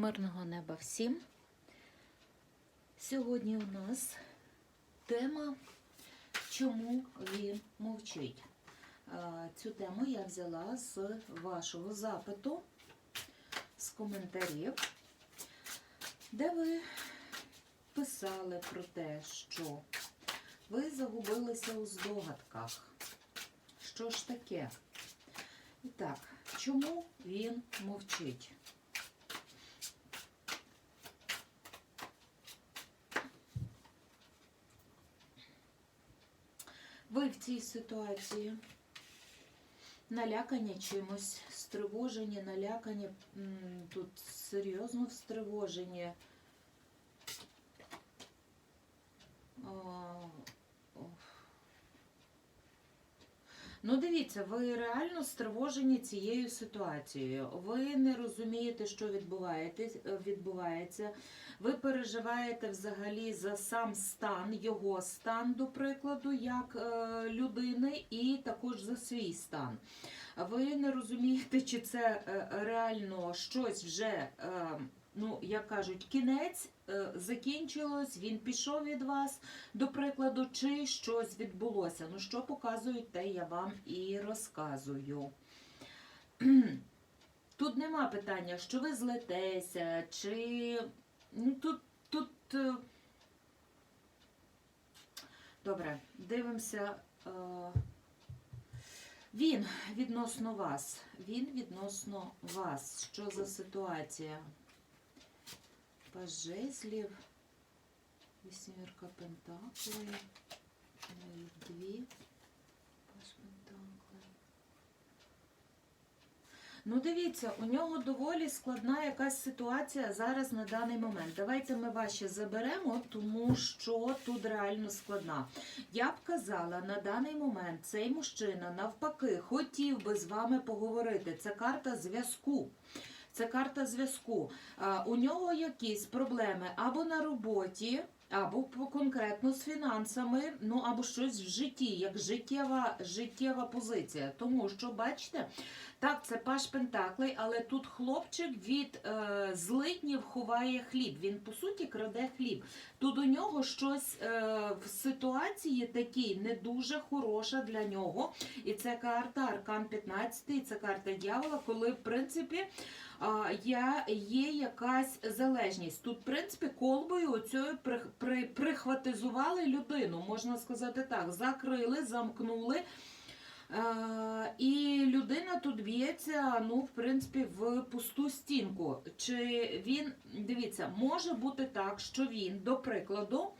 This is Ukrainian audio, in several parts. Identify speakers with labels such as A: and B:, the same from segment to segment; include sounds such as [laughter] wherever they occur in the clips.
A: Мирного неба всім. Сьогодні у нас тема Чому він мовчить? Цю тему я взяла з вашого запиту, з коментарів, де ви писали про те, що ви загубилися у здогадках. Що ж таке? І так, чому він мовчить? Ви в цій ситуації налякані чимось, стривожені, налякані, тут серйозно стривожені. А, оф. Ну, дивіться, ви реально стривожені цією ситуацією. Ви не розумієте, що відбувається. Ви переживаєте взагалі за сам стан, його стан, до прикладу, як е, людини, і також за свій стан. Ви не розумієте, чи це е, реально щось вже, е, ну, як кажуть, кінець е, закінчилось, він пішов від вас, до прикладу, чи щось відбулося. Ну, що показують, те я вам і розказую. [clears throat] Тут нема питання, що ви злетеся, чи. Ну, тут, тут. е, Добре, дивимося. е, Він відносно вас. Він відносно вас. Що за ситуація? Паж жезлів, вісімірка пентаклей, навіть дві. Паж пентаклей. Ну, дивіться, у нього доволі складна якась ситуація зараз на даний момент. Давайте ми ваші заберемо, тому що тут реально складна. Я б казала, на даний момент цей мужчина навпаки хотів би з вами поговорити. Це карта зв'язку. Це карта зв'язку. У нього якісь проблеми або на роботі, або конкретно з фінансами, ну або щось в житті, як життєва, життєва позиція. Тому що, бачите, так, це паш Пентаклей, але тут хлопчик від е, злиднів ховає хліб. Він по суті краде хліб. Тут у нього щось е, в ситуації такій не дуже хороша для нього. І це карта Аркан 15, і це карта дьявола, коли в принципі я, є якась залежність. Тут, в принципі, колбою оцею при, при, прихватизували людину, можна сказати так, закрили, замкнули. Е, і людина тут б'ється, ну, в принципі, в пусту стінку. Чи він, дивіться, може бути так, що він, до прикладу,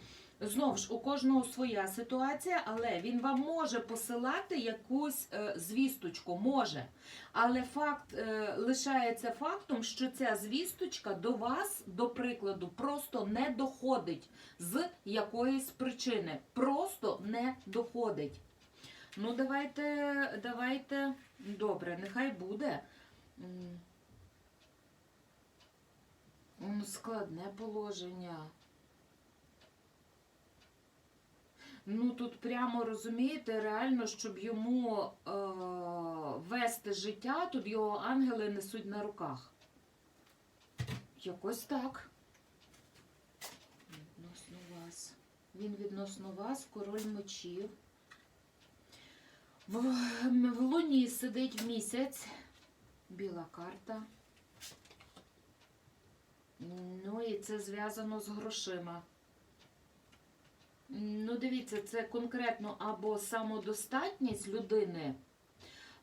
A: знову ж у кожного своя ситуація, але він вам може посилати якусь е, звісточку, може. Але факт е, лишається фактом, що ця звісточка до вас, до прикладу, просто не доходить з якоїсь причини. Просто не доходить. Ну, давайте, давайте. Добре, нехай буде. Складне положення. Ну, тут прямо розумієте, реально, щоб йому е- вести життя, тут його ангели несуть на руках. Якось так. Відносно вас. Він відносно вас, король мечів. В, в луні сидить місяць, біла карта. Ну і це зв'язано з грошима. Ну, дивіться, це конкретно або самодостатність людини,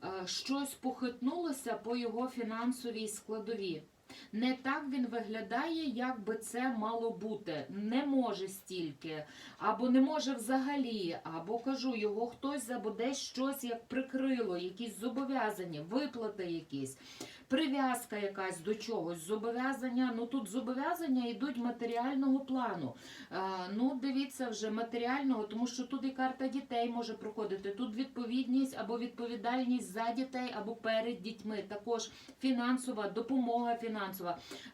A: е, щось похитнулося по його фінансовій складовій. Не так він виглядає, як би це мало бути. Не може стільки, або не може взагалі, або кажу, його хтось десь щось як прикрило, якісь зобов'язання, виплати якісь, прив'язка якась до чогось, зобов'язання. Ну тут зобов'язання йдуть матеріального плану. А, ну, дивіться вже матеріального, тому що тут і карта дітей може проходити. Тут відповідність або відповідальність за дітей, або перед дітьми. Також фінансова допомога фінансова.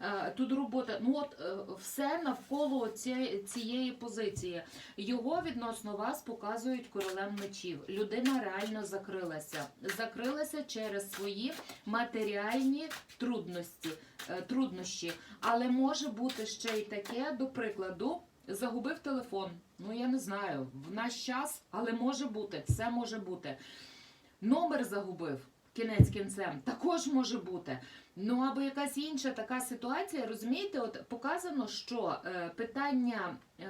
A: Е, Тут робота. Ну от е, все навколо цієї, цієї позиції. Його відносно вас показують королем мечів. Людина реально закрилася. Закрилася через свої матеріальні трудності. е, труднощі. Але може бути ще й таке, до прикладу, загубив телефон. Ну я не знаю, в наш час, але може бути, все може бути. Номер загубив. Кінець кінцем також може бути. Ну або якась інша така ситуація, розумієте, от показано, що е, питання е,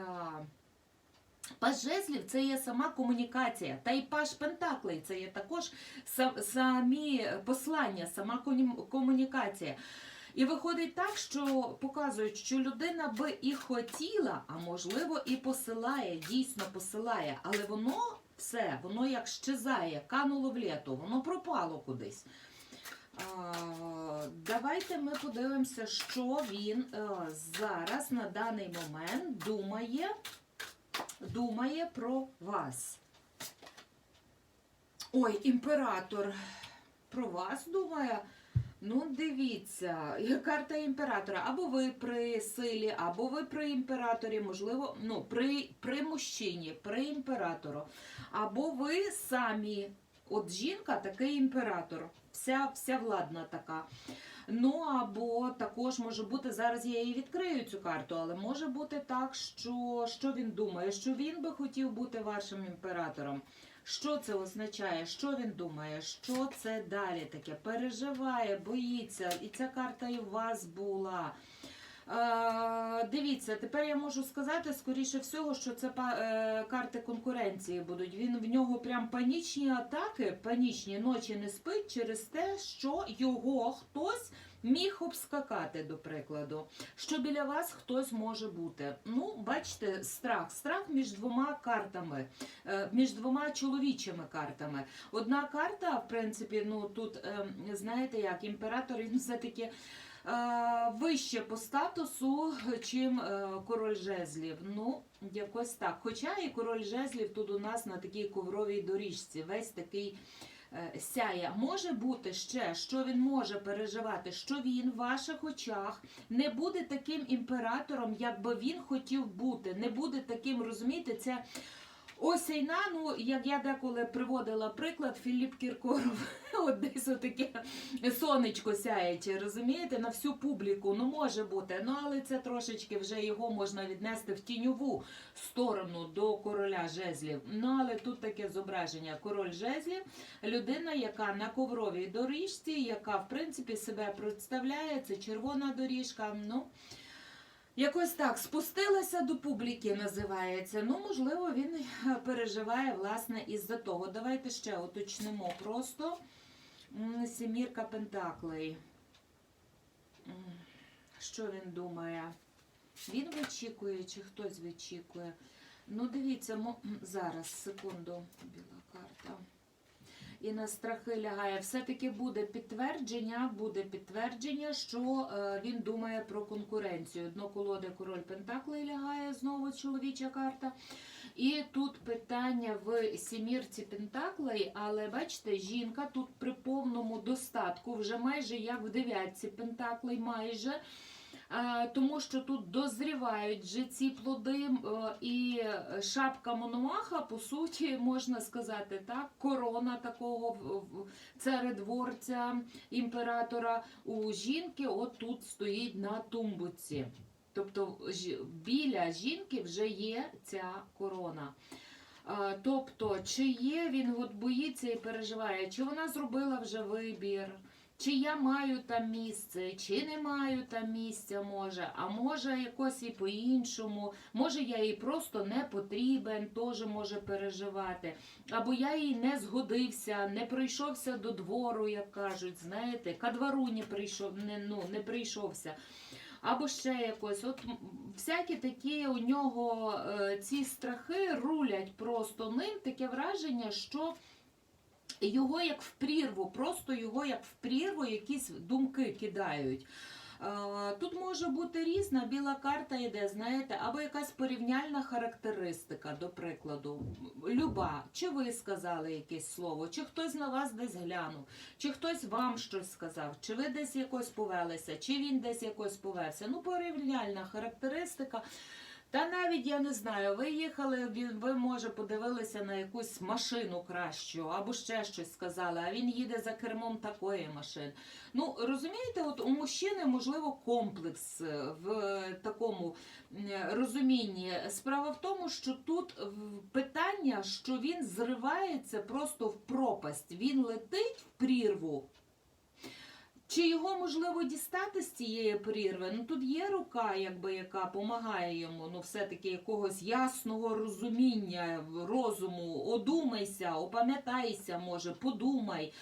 A: паж це є сама комунікація, та й паж пентаклей це є також са- самі послання, сама комунікація. І виходить так, що показують, що людина би і хотіла, а можливо і посилає, дійсно посилає, але воно все, воно як щезає, кануло в літу, воно пропало кудись. Давайте ми подивимося, що він е, зараз на даний момент думає, думає про вас. Ой, імператор про вас думає. Ну, дивіться, карта імператора. Або ви при силі, або ви при імператорі, можливо, ну, при, при мужчині, при імператору. Або ви самі, от жінка, такий імператор, вся, вся владна така. Ну, або також може бути, зараз я її відкрию цю карту, але може бути так, що, що він думає, що він би хотів бути вашим імператором. Що це означає? Що він думає? Що це далі таке? Переживає, боїться. І ця карта і у вас була. Е, дивіться, тепер я можу сказати, скоріше всього, що це е, карти конкуренції будуть. Він в нього прям панічні атаки, панічні ночі не спить через те, що його хтось міг обскакати, до прикладу. Що біля вас хтось може бути. Ну, бачите, страх. Страх між двома картами, е, між двома чоловічими картами. Одна карта, в принципі, ну тут, е, знаєте як, імператор він все-таки. е, Вище по статусу, чим король жезлів. Ну, якось так. Хоча і король жезлів тут у нас на такій ковровій доріжці, весь такий сяє. Може бути ще, що він може переживати, що він в ваших очах не буде таким імператором, як би він хотів бути. Не буде таким, розумієте, це. Осійна, ну як я деколи приводила приклад, Філіп Кіркоров, [laughs] от десь отаке сонечко сяюче, розумієте, на всю публіку. Ну може бути. Ну але це трошечки вже його можна віднести в тіньову сторону до короля жезлів. Ну але тут таке зображення. Король жезлів, людина, яка на ковровій доріжці, яка в принципі себе представляє, це червона доріжка. Ну Якось так спустилася до публіки, називається. Ну, можливо, він е, переживає власне із-за того. Давайте ще уточнимо просто Сімірка Пентаклей. Що він думає? Він вичікує, чи хтось вичікує? Ну, дивіться, зараз, секунду, біла карта. І на страхи лягає. Все-таки буде підтвердження, буде підтвердження, що е, він думає про конкуренцію. Дно колоди король Пентаклей лягає, знову чоловіча карта. І тут питання в сімірці Пентаклей, але бачите, жінка тут при повному достатку, вже майже як в дев'ятці Пентаклей, майже. Е, Тому що тут дозрівають вже ці плоди, е, і шапка Мономаха, по суті, можна сказати, так, корона такого царедворця, імператора у жінки, от тут стоїть на тумбуці. Тобто біля жінки вже є ця корона. Е, Тобто, чи є він от боїться і переживає, чи вона зробила вже вибір, чи я маю там місце, чи не маю там місця, може, а може якось і по-іншому, може я їй просто не потрібен, теж може переживати. Або я їй не згодився, не прийшовся до двору, як кажуть, знаєте, ка двору не прийшов, не, ну, не прийшовся. Або ще якось, от всякі такі у нього е, ці страхи рулять просто ним. Таке враження, що його як в прірву, просто його як в прірву якісь думки кидають. Е, Тут може бути різна біла карта йде, знаєте, або якась порівняльна характеристика, до прикладу. Люба, чи ви сказали якесь слово, чи хтось на вас десь глянув, чи хтось вам щось сказав, чи ви десь якось повелися, чи він десь якось повевся. Ну, порівняльна характеристика. Та навіть я не знаю, ви їхали, він- ви може подивилися на якусь машину кращу, або ще щось сказали, а він їде за кермом такої машини. Ну розумієте, от у мужчини можливо комплекс е, в такому розумінні. Справа в тому, що тут питання, що він зривається просто в пропасть. Він летить в прірву. Чи його можливо дістати з цієї прірви? Ну тут є рука, якби яка допомагає йому, ну все-таки якогось ясного розуміння, розуму. Одумайся, опам'ятайся, може, подумай.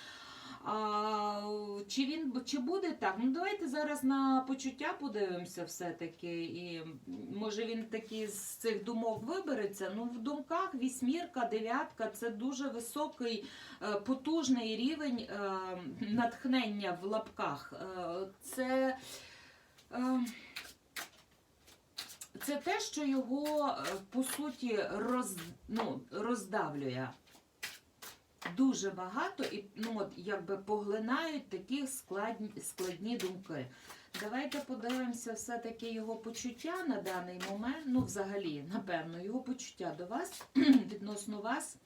A: А, чи він чи буде так? Ну давайте зараз на почуття подивимося все-таки. І може він таки з цих думок вибереться. Ну в думках вісьмірка, дев'ятка це дуже високий, е, потужний рівень е, натхнення в лапках. Е, Це. Це те, що його по суті роз, ну, роздавлює дуже багато і ну, от, якби поглинають такі складні, складні думки. Давайте подивимося все-таки його почуття на даний момент. Ну, взагалі, напевно, його почуття до вас, [clears throat] відносно вас.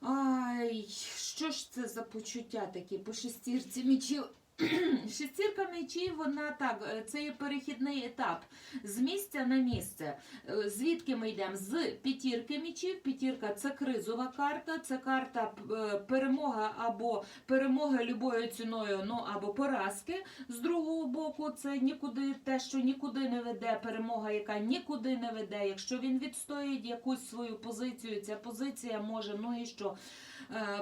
A: Ай, що ж це за почуття такі по шестірці мічів? [clears throat] Шестірка мечів, вона так, е, це є перехідний етап з місця на місце. Е, Звідки ми йдемо? З п'ятірки мечів. П'ятірка це кризова карта, це карта е, перемога або перемоги любою ціною, ну або поразки. З другого боку, це нікуди те, що нікуди не веде, перемога, яка нікуди не веде. Якщо він відстоїть якусь свою позицію, ця позиція може, ну і що,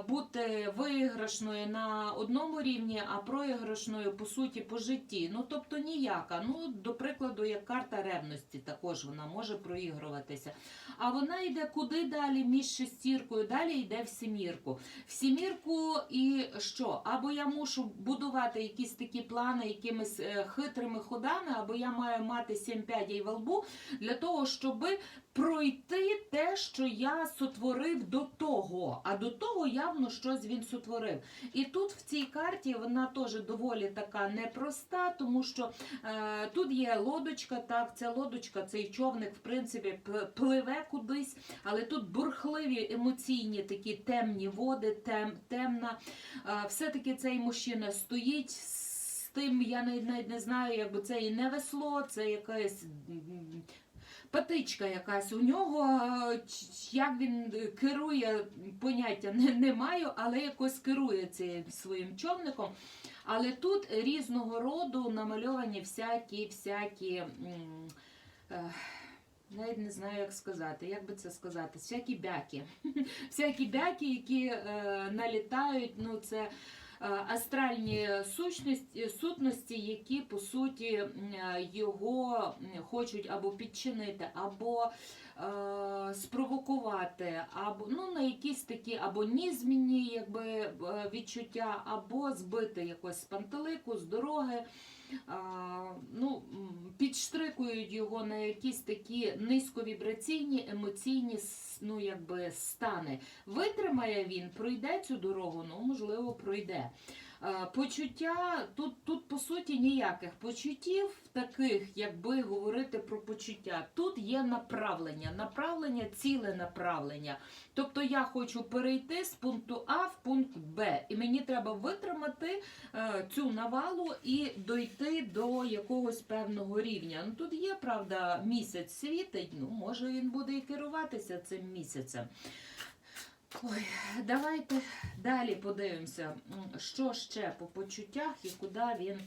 A: бути виграшною на одному рівні, а проіграшною по суті по житті. Ну тобто ніяка. Ну, до прикладу, як карта ревності, також вона може проігруватися. А вона йде куди далі між шестіркою, далі йде в сімірку. В сімірку і що? Або я мушу будувати якісь такі плани якимись е, хитрими ходами, або я маю мати сім п'ядей во лбу для того, щоби пройти те, що я сотворив до того. А до того явно щось він сотворив. І тут в цій карті вона теж доволі така непроста, тому що е, тут є лодочка, так, ця лодочка, цей човник, в принципі, пливе кудись, але тут бурхливі емоційні такі темні води, тем, темна. Е, все-таки цей мужчина стоїть. З тим я навіть не знаю, якби це і не весло, це якась м, патичка якась у нього. е, Як він керує, поняття не, не маю, але якось керує цим своїм човником. Але тут різного роду намальовані всякі, всякі. е, навіть не знаю, як сказати, як би це сказати, всякі бяки. [laughs] всякі бяки, які е, налітають, ну це астральні сущності, сутності, які по суті е, його хочуть або підчинити, або е, спровокувати, або ну, на якісь такі або нізмінні якби, е, відчуття, або збити якось з пантелику, з дороги. Ну, підштрикують його на якісь такі низьковібраційні, емоційні ну, якби, стани. Витримає він, пройде цю дорогу, ну, можливо, пройде. Е, Почуття тут, тут по суті ніяких почуттів таких, якби говорити про почуття. Тут є направлення, направлення, ціле направлення. Тобто я хочу перейти з пункту А в пункт Б, і мені треба витримати е, цю навалу і дойти до якогось певного рівня. Ну тут є правда місяць світить. Ну може він буде і керуватися цим місяцем. Ой, давайте далі подивимося, що ще по почуттях і куди він.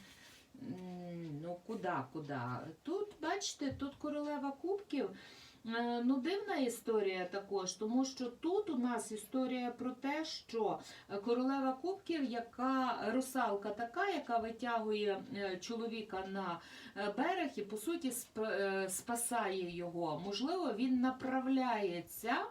A: Ну, куди, куди. Тут, бачите, тут королева кубків. Е, Ну, дивна історія також, тому що тут у нас історія про те, що королева кубків, яка русалка така, яка витягує е, чоловіка на е, берег і по суті спасає його. Можливо, він направляється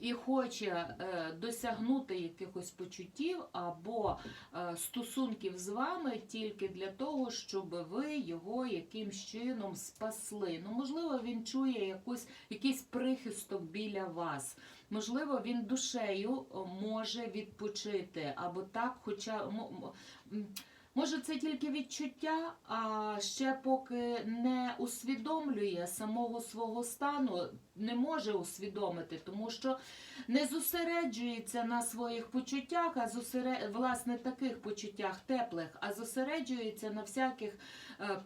A: і хоче е, досягнути якихось почуттів або е, стосунків з вами тільки для того, щоб ви його якимсь чином спасли. Ну, можливо, він чує якусь, якийсь прихисток біля вас. Можливо, він душею може відпочити, або так, хоча Може, це тільки відчуття, а ще поки не усвідомлює самого свого стану, не може усвідомити, тому що не зосереджується на своїх почуттях, а зосере... власне таких почуттях теплих, а зосереджується на всяких е,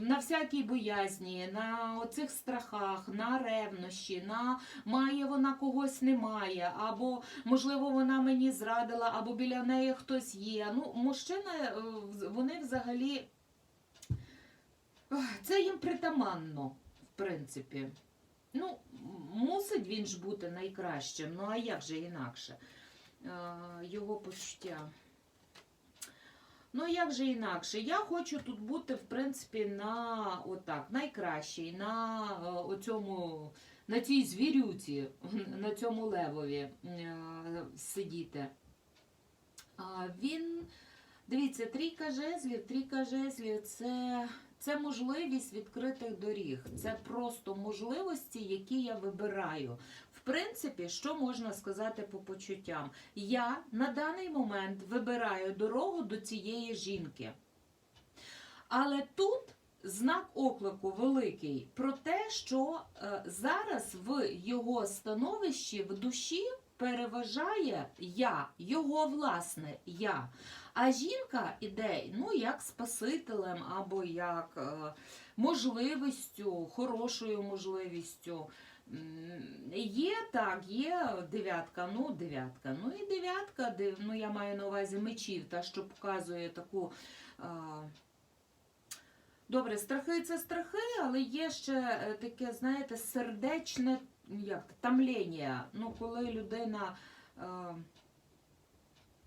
A: на всякій боязні, на оцих страхах, на ревнощі, на має вона когось немає, або можливо вона мені зрадила, або біля неї хтось є. Ну, мужчини, е, вони взагалі це їм притаманно, в принципі. Ну, мусить він ж бути найкращим, ну а як же інакше? Е, Його почуття. Ну, як же інакше? Я хочу тут бути, в принципі, на отак, найкращий, на е, оцьому, на цій звірюці, [laughs] на цьому левові е, сидіти. Він, дивіться, трійка жезлів, трійка жезлів це, це можливість відкритих доріг. Це просто можливості, які я вибираю. В принципі, що можна сказати по почуттям? Я на даний момент вибираю дорогу до цієї жінки. Але тут знак оклику великий про те, що е, зараз в його становищі в душі переважає я, його власне я. А жінка іде ну, як спасителем або як е, можливістю, хорошою можливістю. Є так, є дев'ятка, ну дев'ятка. Ну і дев'ятка, ну я маю на увазі мечів, та що показує таку. А, Добре, страхи це страхи, але є ще е, таке, знаєте, сердечне як, то, тамління. Ну, коли людина е,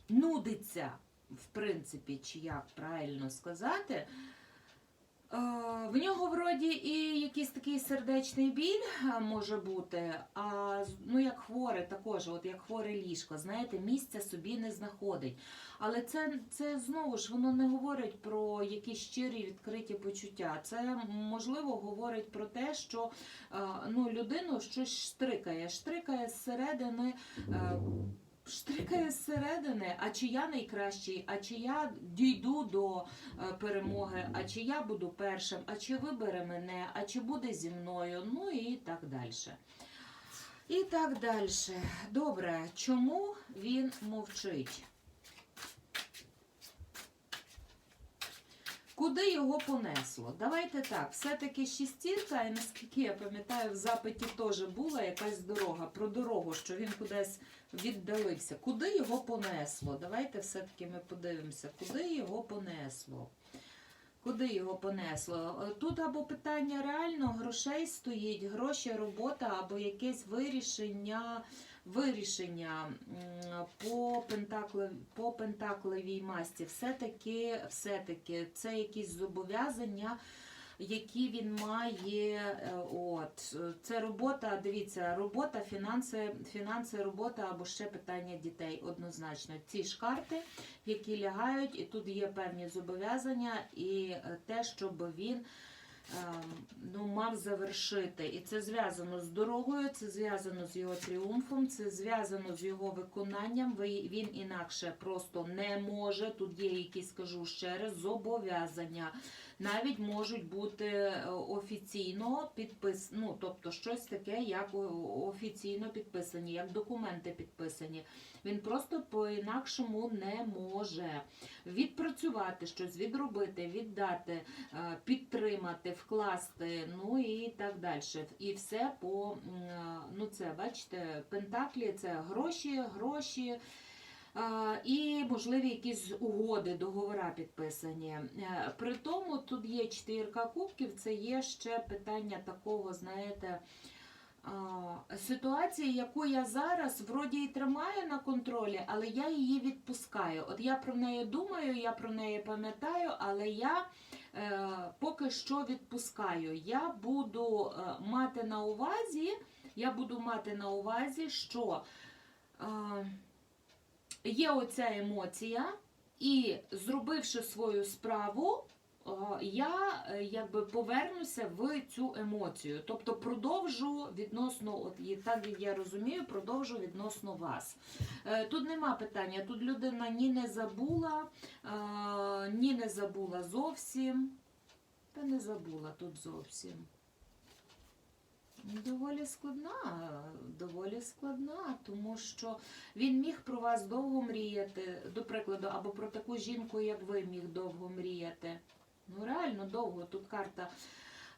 A: нудиться, в принципі, чи як правильно сказати. Е, В нього вроді і якийсь такий сердечний біль може бути, а ну як хворе також, от як хворе ліжко, знаєте, місця собі не знаходить. Але це, це знову ж воно не говорить про якісь щирі відкриті почуття. Це можливо говорить про те, що е, ну, людину щось штрикає, штрикає зсередини. Штрикає зсередини, а чи я найкращий, а чи я дійду до е, перемоги, а чи я буду першим, а чи вибере мене, а чи буде зі мною, ну і так далі. І так далі. Добре, чому він мовчить? Куди його понесло? Давайте так, все-таки шістірка, і наскільки я пам'ятаю, в запиті теж була якась дорога, про дорогу, що він кудись віддалився. Куди його понесло? Давайте все-таки ми подивимося, куди його понесло. Куди його понесло? Тут або питання реально грошей стоїть, гроші, робота, або якесь вирішення, вирішення по, пентаклев, по пентаклевій масті. Все-таки, все-таки це якісь зобов'язання, які він має. е, От. Це робота, дивіться, робота, фінанси, фінанси, робота або ще питання дітей однозначно. Ці ж карти, які лягають, і тут є певні зобов'язання, і е, те, щоб він ну, мав завершити. І це зв'язано з дорогою, це зв'язано з його тріумфом, це зв'язано з його виконанням. Ви- Він інакше просто не може. Тут є якісь, скажу ще раз, зобов'язання. Навіть можуть бути е, офіційно підпис, ну тобто щось таке, як офіційно підписані, як документи підписані. Він просто по-інакшому не може відпрацювати щось, відробити, віддати, е, підтримати, вкласти, ну і так далі. І все по е, ну це бачите, пентаклі це гроші, гроші. І можливі якісь угоди, договора підписані. Е, При тому тут є четвірка кубків, це є ще питання такого, знаєте, а, ситуації, яку я зараз вроді і тримаю на контролі, але я її відпускаю. От я про неї думаю, я про неї пам'ятаю, але я е, поки що відпускаю. Я буду е, мати на увазі, я буду мати на увазі, що. Е, Є оця емоція, і зробивши свою справу, я е, якби повернуся в цю емоцію. Тобто продовжу відносно, от і так я розумію, продовжу відносно вас. Е, Тут нема питання. Тут людина ні не забула, е, ні не забула зовсім. Та не забула тут зовсім. Доволі складна, доволі складна, тому що він міг про вас довго мріяти, до прикладу, або про таку жінку, як ви, міг довго мріяти. Ну, реально довго. Тут карта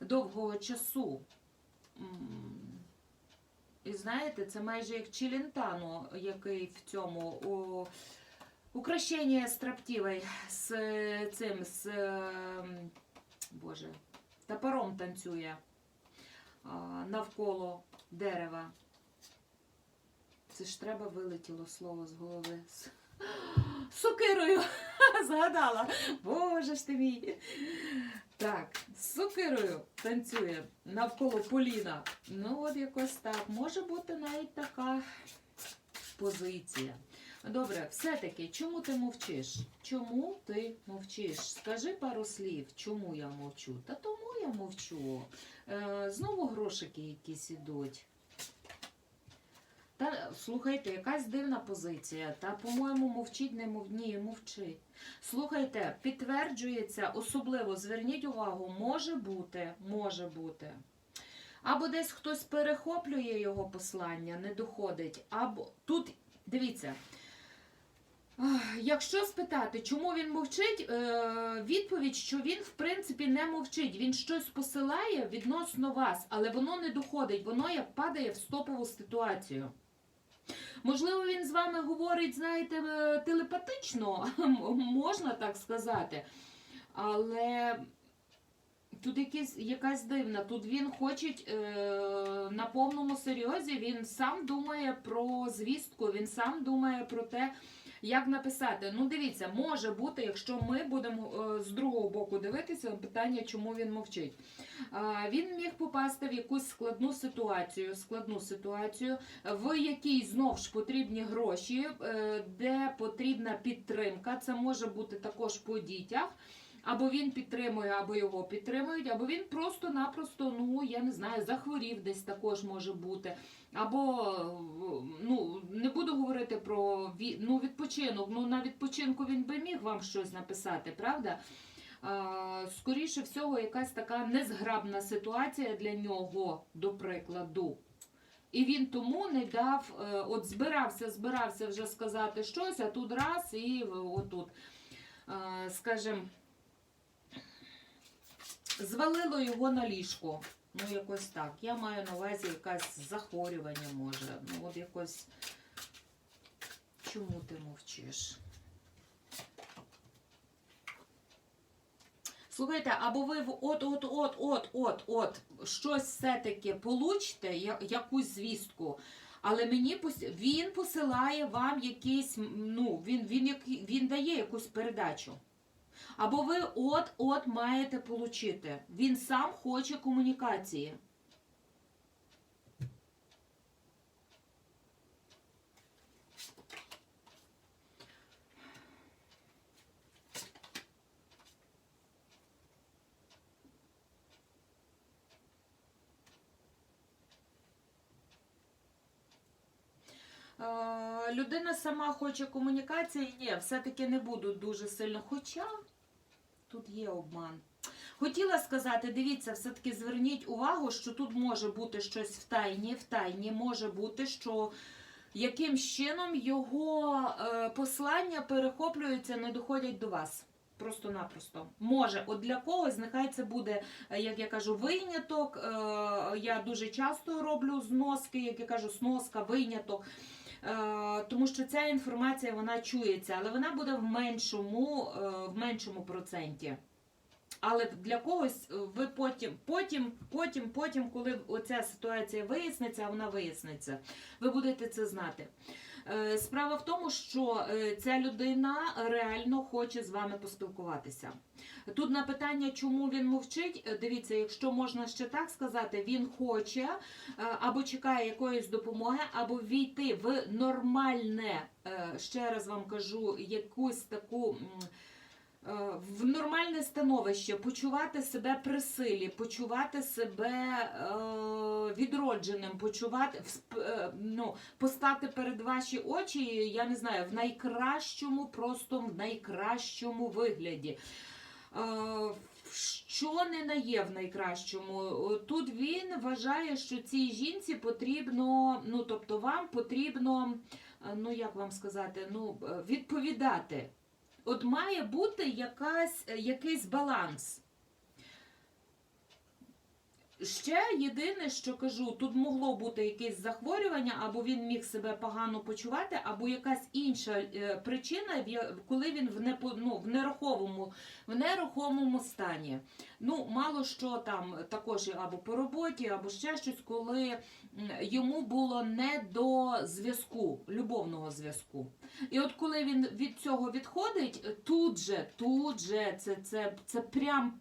A: довгого часу. І знаєте, це майже як Челентано, який в цьому у украшення строптівой з цим, з ем, Боже, топором танцює навколо дерева. Це ж треба вилетіло слово з голови. [gasps] Сокирою. [laughs] Згадала. Боже ж ти мій. Так, з сокирою танцює навколо Поліна. Ну, от якось так. Може бути навіть така позиція. Добре, все-таки, чому ти мовчиш? Чому ти мовчиш? Скажи пару слів, чому я мовчу? Та тому я мовчу. Е, знову грошики якісь ідуть. Та слухайте, якась дивна позиція. Та, по-моєму, мовчить, не мов... Ні, мовчить. Слухайте, підтверджується, особливо зверніть увагу, може бути, може бути. Або десь хтось перехоплює його послання, не доходить. Або тут, дивіться, якщо спитати, чому він мовчить, е, відповідь, що він в принципі не мовчить. Він щось посилає відносно вас, але воно не доходить, воно як падає в стопову ситуацію. Можливо, він з вами говорить, знаєте, е, телепатично, [laughs] можна так сказати. Але тут якісь, якась дивна. Тут він хоче е, на повному серйозі, він сам думає про звістку, він сам думає про те, як написати. Ну, дивіться, може бути, якщо ми будемо е, з другого боку дивитися, питання, чому він мовчить. Він міг попасти в якусь складну ситуацію, складну ситуацію, в якій знов ж потрібні гроші, е, де потрібна підтримка. Це може бути також по дітях. Або він підтримує, або його підтримують, або він просто-напросто, ну я не знаю, захворів десь також може бути. Або ну не буду говорити про ну, відпочинок. Ну на відпочинку він би міг вам щось написати, правда? Скоріше всього, якась така незграбна ситуація для нього, до прикладу. І він тому не дав, е, от збирався, збирався вже сказати щось, а тут раз і отут, е, скажімо, звалило його на ліжко. Ну, якось так. Я маю на увазі якесь захворювання може. Ну, от якось. Чому ти мовчиш? Слухайте, або ви от-от-от-от-от-от щось все-таки получите, якусь звістку. Але мені він посилає вам якийсь, ну, він, він, як- він дає якусь передачу. Або ви от-от маєте получити. Він сам хоче комунікації. Е, Людина сама хоче комунікації. Ні, все-таки не буду дуже сильно. Хоча тут є обман. Хотіла сказати, дивіться, все-таки зверніть увагу, що тут може бути щось в тайні, в тайні може бути, що яким чином його е, послання перехоплюються, не доходять до вас. Просто-напросто. Може, от для когось, нехай це буде, е, як я кажу, виняток. Е, я дуже часто роблю зноски, як я кажу, сноска, виняток. Е, тому що ця інформація вона чується, але вона буде в меншому, е, в меншому проценті. Але для когось е, ви потім, потім, потім, потім, коли оця ситуація виясниться, вона виясниться, ви будете це знати. Е, Справа в тому, що е, ця людина реально хоче з вами поспілкуватися. Тут на питання, чому він мовчить, е, дивіться, якщо можна ще так сказати, він хоче або чекає якоїсь допомоги, або війти в нормальне, ще раз вам кажу, якусь таку. Е, в нормальне становище, почувати себе при силі, почувати себе е, відродженим, почувати е, ну, постати перед ваші очі, я не знаю, в найкращому, просто в найкращому вигляді. Що не нає в найкращому? Тут він вважає, що цій жінці потрібно, ну тобто вам потрібно, ну як вам сказати, ну відповідати. От має бути якась, е, якийсь баланс. Ще єдине, що кажу, тут могло бути якесь захворювання, або він міг себе погано почувати, або якась інша е, причина, коли він в, непо, ну, в, нерухомому, в нерухомому стані. Ну, мало що там також або по роботі, або ще щось, коли йому було не до зв'язку, любовного зв'язку. І от коли він від цього відходить, тут же, тут же, це, це, це прям.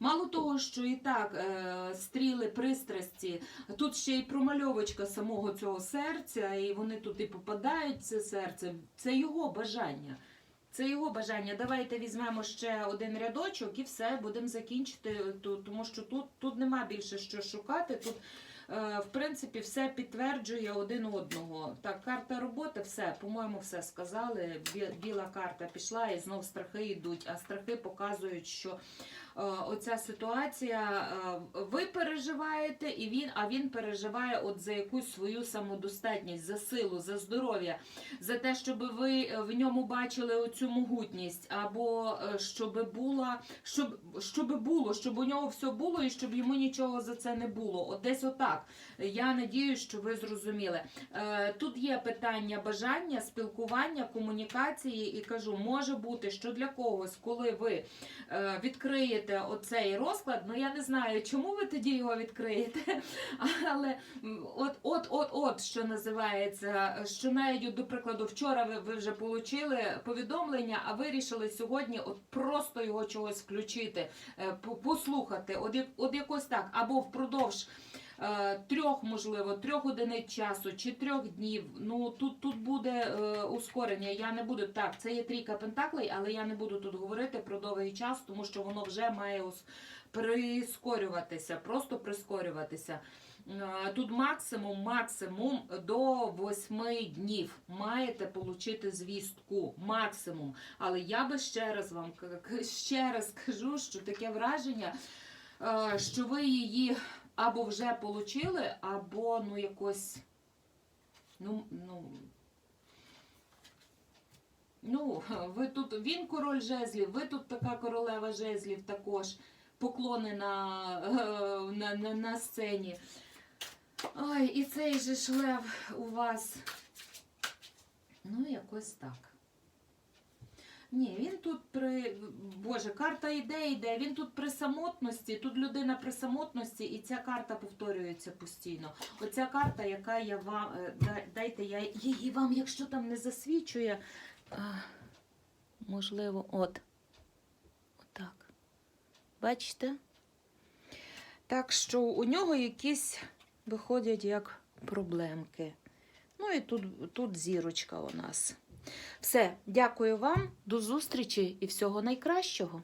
A: Мало того, що і так е, стріли пристрасті, тут ще й промальовочка самого цього серця, і вони тут і попадають це серце. Це його бажання. Це його бажання. Давайте візьмемо ще один рядочок і все, будемо закінчити, ту- тому що тут, тут нема більше що шукати. Тут, е, в принципі, все підтверджує один одного. Так, карта роботи, все, по-моєму, все сказали. Бі- Біла карта пішла і знов страхи йдуть, а страхи показують, що е, оця ситуація е, ви переживаєте, і він, а він переживає от за якусь свою самодостатність, за силу, за здоров'я, за те, щоб ви е, в ньому бачили оцю могутність, або е, щоб була, щоб, щоб було, щоб у нього все було, і щоб йому нічого за це не було. От десь отак. Я надіюсь, що ви зрозуміли. Е, Тут є питання бажання, спілкування, комунікації, і кажу, може бути, що для когось, коли ви е, відкриєте оцей розклад, ну я не знаю, чому ви тоді його відкриєте, [laughs] Але от-от-от-от, що називається, що навіть, до прикладу, вчора ви, ви вже отримали повідомлення, а вирішили сьогодні от просто його чогось включити, е, послухати, от, от якось так, або впродовж. Е, Трьох, можливо, трьох одиниць часу чи трьох днів. Ну тут, тут буде е, ускорення. Я не буду так. Це є трійка пентаклей, але я не буду тут говорити про довгий час, тому що воно вже має ус- прискорюватися, просто прискорюватися. Е, Тут максимум, максимум до 8 днів маєте отримати звістку. Максимум. Але я би ще раз вам ще раз кажу, що таке враження, е, що ви її або вже отримали, або ну якось. Ну, ну, ну, [laughs] ви тут, він король жезлів, ви тут така королева жезлів також, поклони на, [laughs] на, на, на сцені. Ой, і цей же ж лев у вас. Ну, якось так. Ні, він тут при. Боже, карта йде, йде. Він тут при самотності, тут людина при самотності, і ця карта повторюється постійно. Оця карта, яка я вам. е, Дайте я її вам, якщо там не засвічує. А, можливо, от. Отак. Бачите? Так що у нього якісь виходять як проблемки. Ну і тут, тут зірочка у нас. Все, дякую вам, до зустрічі і всього найкращого.